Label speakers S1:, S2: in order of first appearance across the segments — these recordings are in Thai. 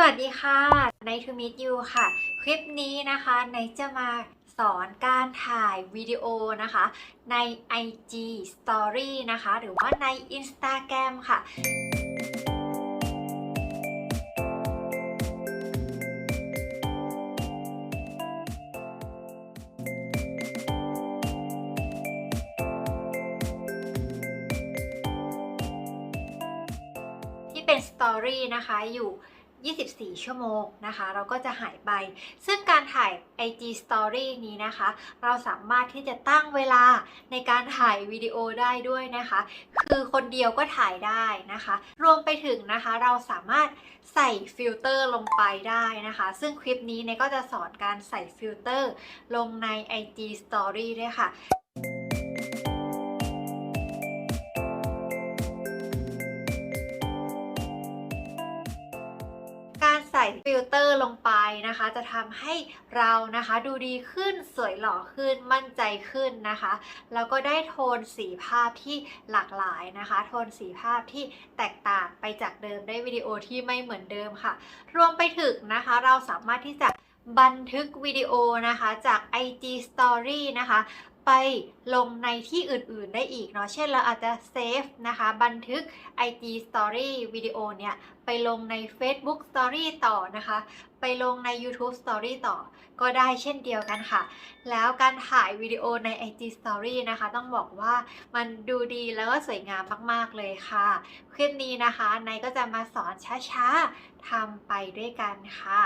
S1: สวัสดีค่ะใน To Meet You ค่ะ คลิปนี้นะคะในจะมาสอนการถ่ายวิดีโอนะคะ ใน IG Story นะคะ หรือว่าใน Instagram ค่ะที่เป็น Story นะคะอยู่ 24 ชั่วโมงนะคะ เราก็จะหายไป ซึ่งการถ่าย IG Story นี้นะคะ เราสามารถที่จะตั้งเวลาในการถ่ายวิดีโอได้ด้วยนะคะ คือคนเดียวก็ถ่ายได้นะคะ รวมไปถึงนะคะเราสามารถใส่ฟิลเตอร์ลงไปได้นะคะ ซึ่งคลิปนี้เนี่ยก็จะสอนการใส่ฟิลเตอร์ลงใน IG Story ด้วยค่ะ ฟิลเตอร์ลงไปนะคะ จะทำให้เรานะคะดูดีขึ้นสวยหล่อขึ้นมั่นใจขึ้นนะคะ แล้วก็ได้โทนสีภาพที่หลากหลายนะคะ โทนสีภาพที่แตกต่างไปจากเดิมได้วิดีโอที่ไม่เหมือนเดิมค่ะ รวมไปถึงนะคะเราสามารถที่จะบันทึกวิดีโอนะคะจาก IG Story นะคะ ไปลงในที่อื่นๆได้อีกเนาะ เช่นเราอาจจะเซฟนะคะ บันทึก IG Story วิดีโอเนี่ย ไปลงใน Facebook Story ต่อนะคะ ไปลงใน YouTube Story ต่อ ก็ได้เช่นเดียวกันค่ะ แล้วการถ่ายวิดีโอใน IG Story นะคะ ต้องบอกว่ามันดูดีแล้วก็สวยงามมากๆเลยค่ะ คลิปนี้นะคะนายก็จะมาสอนช้าๆทำไปด้วยกันค่ะ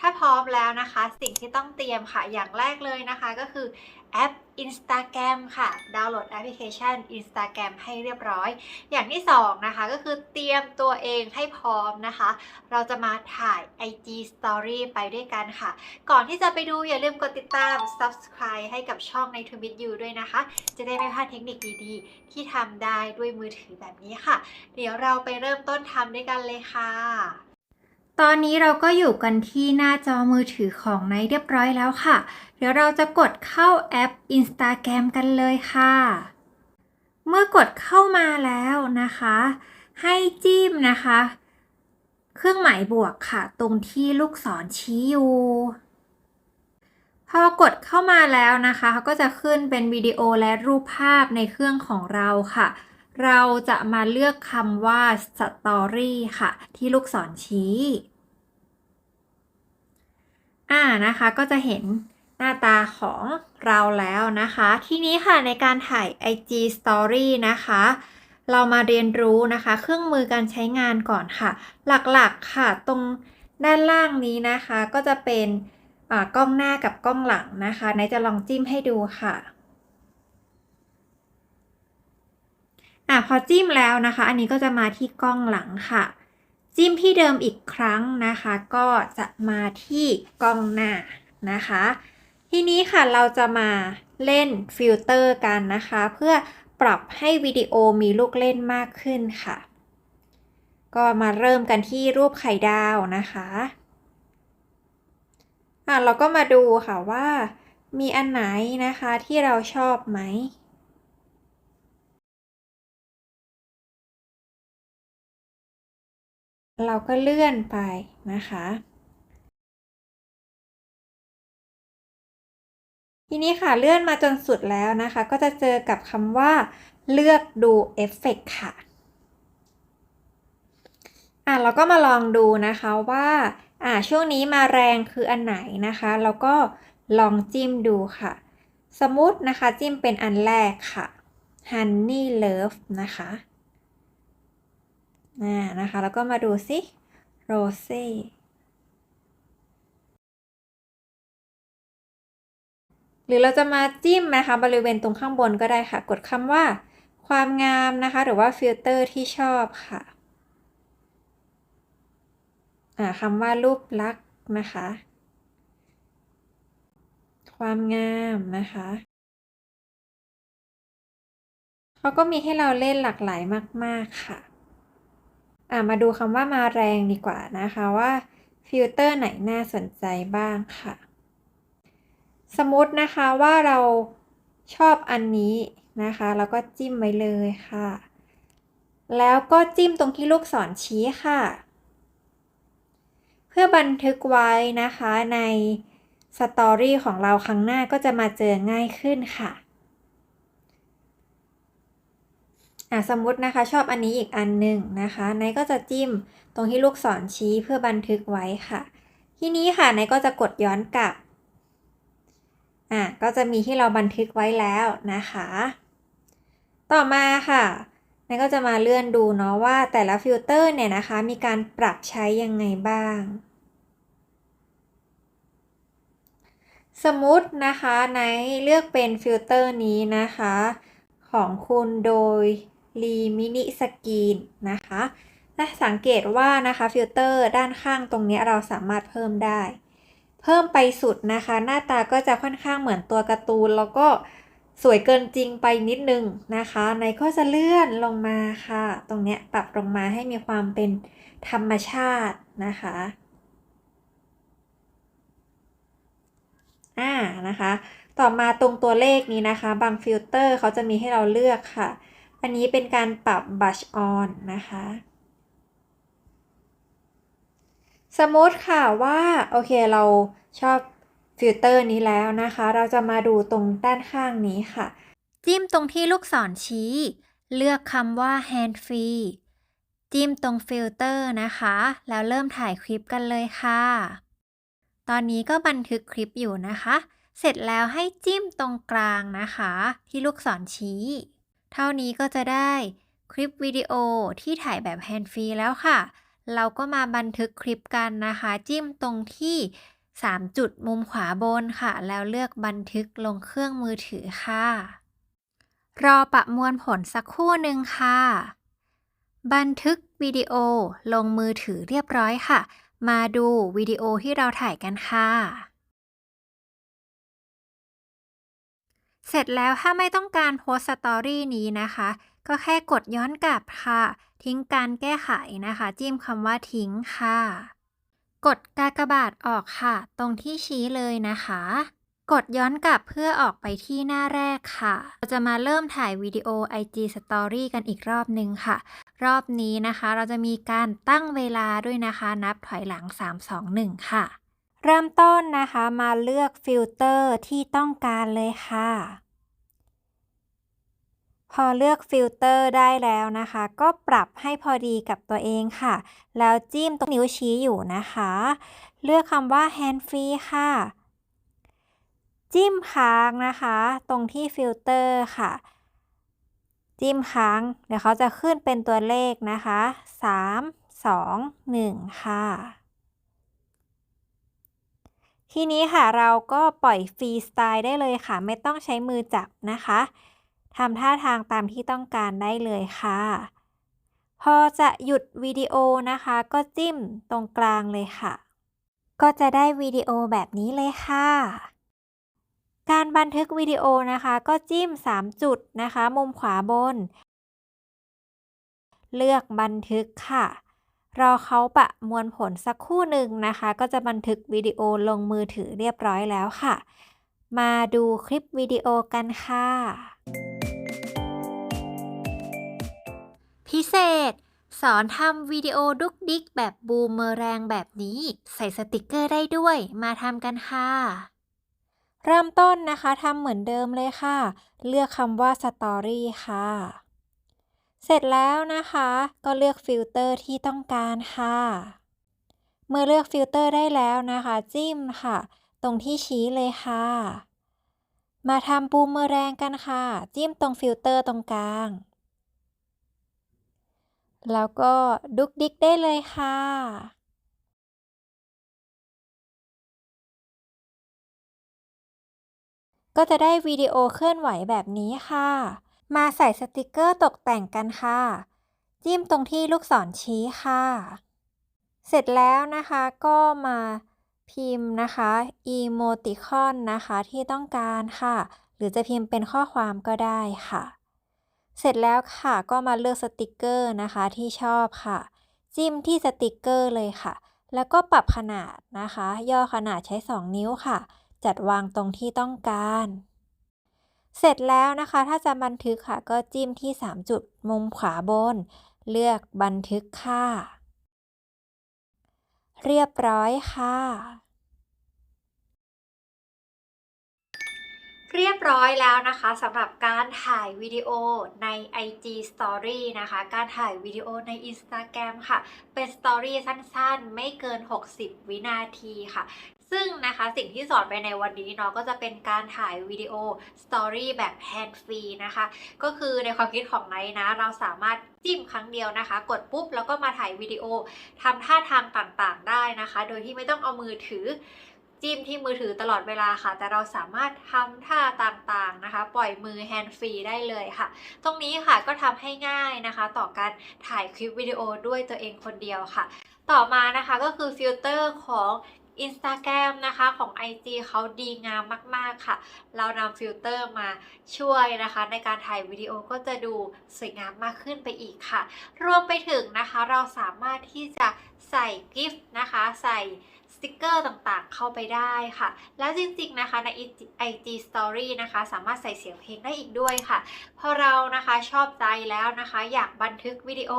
S1: ถ้าพร้อมแล้วนะคะ สิ่งที่ต้องเตรียมค่ะ อย่างแรกเลยนะคะก็คือแอป Instagram ค่ะ ดาวน์โหลดแอปพลิเคชัน Instagram ให้เรียบร้อย อย่างที่สองนะคะก็คือเตรียมตัวเองให้พร้อมนะคะ เราจะมาถ่าย IG Story ไปด้วยกันค่ะ ก่อนที่จะไปดูอย่าลืมกดติดตาม Subscribe ให้กับช่องใน To Meet You ด้วยนะคะ จะได้ไม่พลาดเทคนิคดีๆ ที่ทำได้ด้วยมือถือแบบนี้ค่ะ เดี๋ยวเราไปเริ่มต้นทำด้วยกันเลยค่ะ ตอนนี้เราก็อยู่กันที่หน้าจอมือถือของไนท์เรียบร้อยแล้วค่ะ เดี๋ยวเราจะกดเข้าแอป Instagram กันเลยค่ะ เมื่อกดเข้ามาแล้วนะคะ ให้จิ้มนะคะ เครื่องหมายบวกค่ะ ตรงที่ลูกศรชี้อยู่พอกดเข้ามาแล้วนะคะเขาก็จะขึ้นเป็นวิดีโอและรูปภาพในเครื่องของเราค่ะ เราจะมาเลือกคำว่า Story ค่ะ ที่ลูกศรชี้ อ่านะคะก็จะเห็นหน้าตาของเราแล้วนะคะ ทีนี้ค่ะในการถ่าย IG Story นะคะ เรามาเรียนรู้นะคะ เครื่องมือการใช้งานก่อนค่ะ หลักๆค่ะ ตรงด้านล่างนี้นะคะ ก็จะเป็นอ่ากล้องหน้ากับกล้องหลังนะคะ ไหนจะลองจิ้มให้ดูค่ะ อะพอจิ้มแล้วนะคะ อันนี้ก็จะมาที่กล้องหลังค่ะ จิ้มที่เดิมอีกครั้งนะคะ ก็จะมาที่กล้องหน้านะคะ ทีนี้ค่ะเราจะมาเล่นฟิลเตอร์กันนะคะ เพื่อปรับให้วิดีโอมีลูกเล่นมากขึ้นค่ะ ก็มาเริ่มกันที่รูปไข่ดาวนะคะอะเราก็มาดูค่ะว่ามีอันไหนนะคะที่เราชอบไหม เราก็เลื่อนไปนะคะ ทีนี้ค่ะเลื่อนมาจนสุดแล้วนะคะ ก็จะเจอกับคำว่า เลือกดูเอฟเฟกค่ะอะเราก็มาลองดูนะคะว่าอ่าช่วงนี้มาแรงคืออันไหนนะคะ แล้วก็ลองจิ้มดูค่ะ สมมตินะคะจิ้มเป็นอันแรกค่ะ Honey Love นะคะ อ่านะคะ แล้วก็มาดูสิโรเซ่หรือเราจะมาจิ้มนะคะบริเวณตรงข้างบนก็ได้ค่ะ กดคำว่า ความงามนะคะ หรือว่าฟิลเตอร์ที่ชอบค่ะคำว่ารูปลักษณ์นะคะ ความงามนะคะเขาก็มีให้เราเล่นหลากหลายมาก ๆ ค่ะ อ่ามาดูคำว่ามาแรงดีกว่านะคะว่าฟิลเตอร์ไหนน่าสนใจบ้างค่ะ สมมตินะคะว่าเราชอบอันนี้นะคะแล้วก็จิ้มไว้เลยค่ะ แล้วก็จิ้มตรงที่ลูกศรชี้ค่ะ เพื่อบันทึกไว้นะคะในสตอรี่ของเราครั้งหน้าก็จะมาเจอง่ายขึ้นค่ะ อะสมมตินะคะชอบอันนี้อีกอันหนึ่งนะคะไนก็จะจิ้มตรงที่ลูกศรชี้เพื่อบันทึกไว้ค่ะ ทีนี้ค่ะไนก็จะกดย้อนกลับอะก็จะมีที่เราบันทึกไว้แล้วนะคะ ต่อมาค่ะไนก็จะมาเลื่อนดูเนาะว่าแต่ละฟิลเตอร์เนี่ยนะคะ มีการปรับใช้ยังไงบ้าง สมมตินะคะไนเลือกเป็นฟิลเตอร์นี้นะคะของคุณโดย รีมินิสกรีนนะคะและสังเกตว่านะคะฟิลเตอร์ด้านข้างตรงนี้เราสามารถเพิ่มได้ เพิ่มไปสุดนะคะ หน้าตาก็จะค่อนข้างเหมือนตัวการ์ตูน แล้วก็สวยเกินจริงไปนิดนึงนะคะ ในก็จะเลื่อนลงมาค่ะ ตรงนี้ปรับลงมาให้มีความเป็นธรรมชาตินะคะอ่านะคะ ต่อมาตรงตัวเลขนี้นะคะ บางฟิลเตอร์เขาจะมีให้เราเลือกค่ะ อันนี้เป็นการปรับ brush on นะคะ สมมติค่ะว่าโอเคเราชอบฟิลเตอร์นี้แล้วนะคะ เราจะมาดูตรงด้านข้างนี้ค่ะ จิ้มตรงที่ลูกศรชี้ เลือกคำว่า hand free จิ้มตรงฟิลเตอร์นะคะ แล้วเริ่มถ่ายคลิปกันเลยค่ะ ตอนนี้ก็บันทึกคลิปอยู่นะคะ เสร็จแล้วให้จิ้มตรงกลางนะคะ ที่ลูกศรชี้ เท่านี้ก็จะได้คลิปวิดีโอที่ถ่ายแบบแฮนด์ฟรีแล้วค่ะ เราก็มาบันทึกคลิปกันนะคะ จิ้มตรงที่ 3 จุดมุมขวาบนค่ะ แล้วเลือกบันทึกลงเครื่องมือถือค่ะ รอประมวลผลสักครู่หนึ่งค่ะ บันทึกวิดีโอลงมือถือเรียบร้อยค่ะ มาดูวิดีโอที่เราถ่ายกันค่ะ เสร็จแล้วถ้าไม่ต้องการโพสต์สตอรี่นี้นะคะ ก็แค่กดย้อนกลับค่ะ ทิ้งการแก้ไขนะคะ จิ้มคำว่าทิ้งค่ะ กดกากบาทออกค่ะ ตรงที่ชี้เลยนะคะ กดย้อนกลับเพื่อออกไปที่หน้าแรกค่ะ เราจะมาเริ่มถ่ายวิดีโอ IG Story กันอีกรอบหนึ่งค่ะ รอบนี้นะคะ เราจะมีการตั้งเวลาด้วยนะคะ นับถอยหลัง 3 2 1 ค่ะ เริ่มต้นนะคะมาเลือกฟิลเตอร์ที่ต้องการเลยค่ะ พอเลือกฟิลเตอร์ได้แล้วนะคะ ก็ปรับให้พอดีกับตัวเองค่ะ แล้วจิ้มตรงนิ้วชี้อยู่นะคะ เลือกคำว่า hand free ค่ะ จิ้มค้างนะคะ ตรงที่ฟิลเตอร์ค่ะ จิ้มค้าง เดี๋ยวเขาจะขึ้นเป็นตัวเลขนะคะ 3 2 1 ค่ะ ทีนี้ค่ะเราก็ปล่อยฟรีสไตล์ได้เลยค่ะ ไม่ต้องใช้มือจับนะคะทำท่าทางตามที่ต้องการได้เลยค่ะ พอจะหยุดวิดีโอนะคะ ก็จิ้มตรงกลางเลยค่ะ ก็จะได้วิดีโอแบบนี้เลยค่ะ การบันทึกวิดีโอนะคะ ก็จิ้ม 3 จุดนะคะ มุมขวาบน เลือกบันทึกค่ะ รอเขาประมวลผลสักครู่หนึ่งนะคะ ก็จะบันทึกวิดีโอลงมือถือเรียบร้อยแล้วค่ะ มาดูคลิปวิดีโอกันค่ะ พิเศษ สอนทำวิดีโอดุกดิกแบบบูมเมอแรงแบบนี้ ใส่สติกเกอร์ได้ด้วย มาทำกันค่ะ เริ่มต้นนะคะทำเหมือนเดิมเลยค่ะ เลือกคำว่าสตอรี่ค่ะ เสร็จแล้วนะคะ ก็เลือกฟิลเตอร์ที่ต้องการค่ะ เมื่อเลือกฟิลเตอร์ได้แล้วนะคะ จิ้มค่ะ ตรงที่ชี้เลยค่ะ มาทำบูมเมอแรงกันค่ะ จิ้มตรงฟิลเตอร์ตรงกลาง แล้วก็ดุกดิกได้เลยค่ะก็จะได้วิดีโอเคลื่อนไหวแบบนี้ค่ะ มาใส่สติกเกอร์ตกแต่งกันค่ะ จิ้มตรงที่ลูกศรชี้ค่ะ เสร็จแล้วนะคะก็มาพิมพ์นะคะอีโมติคอนนะคะที่ต้องการค่ะ หรือจะพิมพ์เป็นข้อความก็ได้ค่ะ เสร็จแล้วค่ะก็มาเลือกสติกเกอร์นะคะที่ชอบค่ะ จิ้มที่สติกเกอร์เลยค่ะ แล้วก็ปรับขนาดนะคะ ย่อขนาดใช้ 2 นิ้วค่ะ จัดวางตรงที่ต้องการ เสร็จแล้วนะคะ ถ้าจะบันทึกค่ะ ก็จิ้มที่ 3 จุดมุมขวาบน เลือกบันทึกค่า
S2: เรียบร้อยค่ะ
S1: เรียบร้อยแล้วนะคะสำหรับการถ่ายวิดีโอใน IG Story นะคะ การถ่ายวิดีโอใน Instagram ค่ะ เป็น Story สั้นๆ ไม่เกิน 60 วินาทีค่ะ ซึ่งนะคะสิ่งที่สอนไปในวันนี้เนาะก็จะเป็นการถ่ายวิดีโอ Story แบบแฮนด์ฟรีนะคะ ก็คือในความคิดของไนนะ เราสามารถจิ้มครั้งเดียวนะคะ กดปุ๊บแล้วก็มาถ่ายวิดีโอทำท่าทางต่างๆ ได้นะคะ โดยที่ไม่ต้องเอามือถือ จิ้มที่มือถือตลอดเวลาค่ะ แต่เราสามารถทำท่าต่างๆนะคะ ปล่อยมือแฮนด์ฟรีได้เลยค่ะ ตรงนี้ค่ะก็ทำให้ง่ายนะคะ ต่อการถ่ายคลิปวิดีโอด้วยตัวเองคนเดียวค่ะ ต่อมานะคะก็คือฟิลเตอร์ของ Instagram นะคะของ IG เขาดีงามมาก ๆ ค่ะ เรานำฟิลเตอร์มาช่วยนะคะ ในการถ่ายวิดีโอก็จะดูสวยงามมากขึ้นไปอีกค่ะ รวมไปถึงนะคะเราสามารถที่จะใส่กิฟต์นะคะ ใส่ ติกเกอร์ต่างๆ เข้าไปได้ค่ะ แล้วจริงๆนะคะใน IG Story นะคะ สามารถใส่เสียงเพลงได้อีกด้วยค่ะพอเรานะคะชอบใจแล้วนะคะ อยากบันทึกวิดีโอ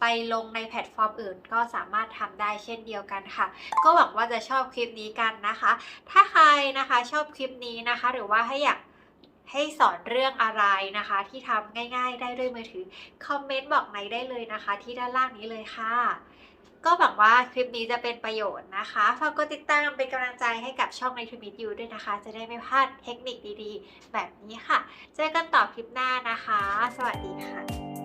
S1: ไปลงในแพลตฟอร์มอื่น ก็สามารถทำได้เช่นเดียวกันค่ะ ก็หวังว่าจะชอบคลิปนี้กันนะคะ ถ้าใครนะคะชอบคลิปนี้นะคะ หรือว่าให้อยากให้สอนเรื่องอะไรนะคะ ที่ทำง่าย ๆ ได้ด้วยมือถือ คอมเมนต์บอกในได้เลยนะคะ ที่ด้านล่างนี้เลยค่ะ ก็หวังว่าคลิปนี้จะเป็นประโยชน์นะคะฝากกดติดตามเป็นกำลังใจให้กับช่องในทูมิตยูด้วยนะคะ จะได้ไม่พลาดเทคนิคดีๆ แบบนี้ค่ะ เจอกันต่อคลิปหน้านะคะ สวัสดีค่ะ